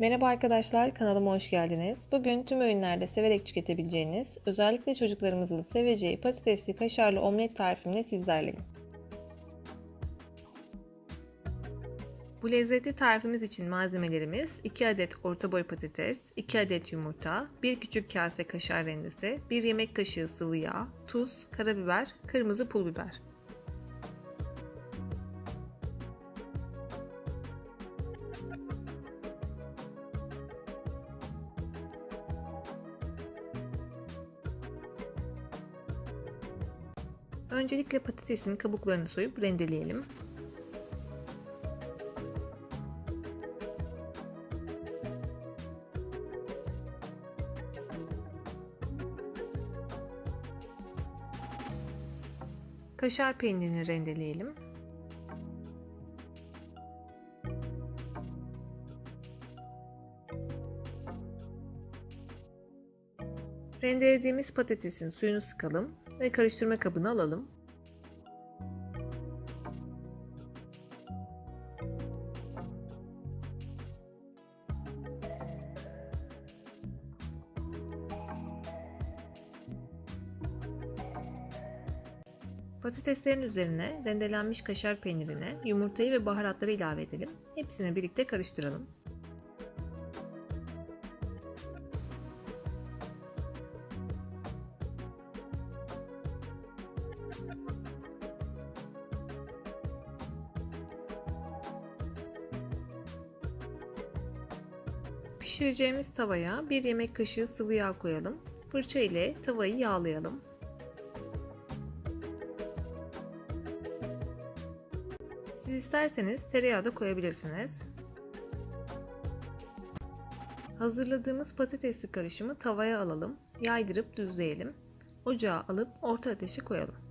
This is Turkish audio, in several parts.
Merhaba arkadaşlar, kanalıma hoş geldiniz. Bugün tüm öğünlerde severek tüketebileceğiniz, özellikle çocuklarımızın seveceği patatesli kaşarlı omlet tarifimle sizlerleyim. Bu lezzetli tarifimiz için malzemelerimiz 2 adet orta boy patates, 2 adet yumurta, 1 küçük kase kaşar rendesi, 1 yemek kaşığı sıvı yağ, tuz, karabiber, kırmızı pul biber. Öncelikle patatesin kabuklarını soyup rendeleyelim. Kaşar peynirini rendeleyelim. Rendelediğimiz patatesin suyunu sıkalım ve karıştırma kabına alalım. Patateslerin üzerine rendelenmiş kaşar peynirini, yumurtayı ve baharatları ilave edelim. Hepsini birlikte karıştıralım. Pişireceğimiz tavaya bir yemek kaşığı sıvı yağ koyalım. Fırça ile tavayı yağlayalım. Siz isterseniz tereyağı da koyabilirsiniz. Hazırladığımız patatesli karışımı tavaya alalım. Yaydırıp düzleyelim. Ocağa alıp orta ateşe koyalım.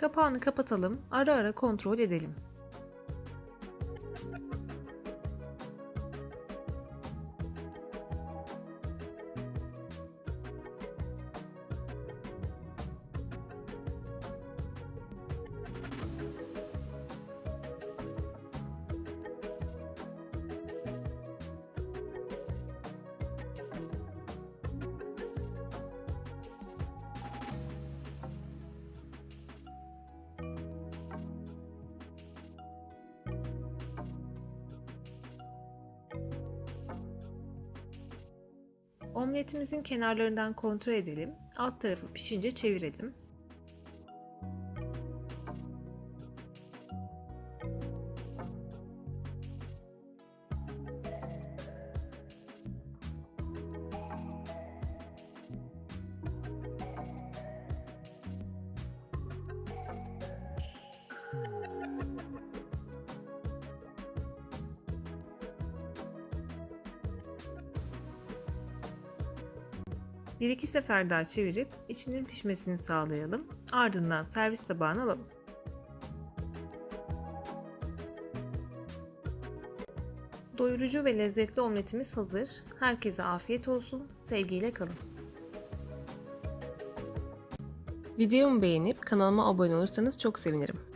Kapağını kapatalım, ara ara kontrol edelim. Omletimizin kenarlarından kontrol edelim. Alt tarafı pişince çevirelim. Bir iki sefer daha çevirip içinin pişmesini sağlayalım. Ardından servis tabağına alalım. Doyurucu ve lezzetli omletimiz hazır. Herkese afiyet olsun. Sevgiyle kalın. Videomu beğenip kanalıma abone olursanız çok sevinirim.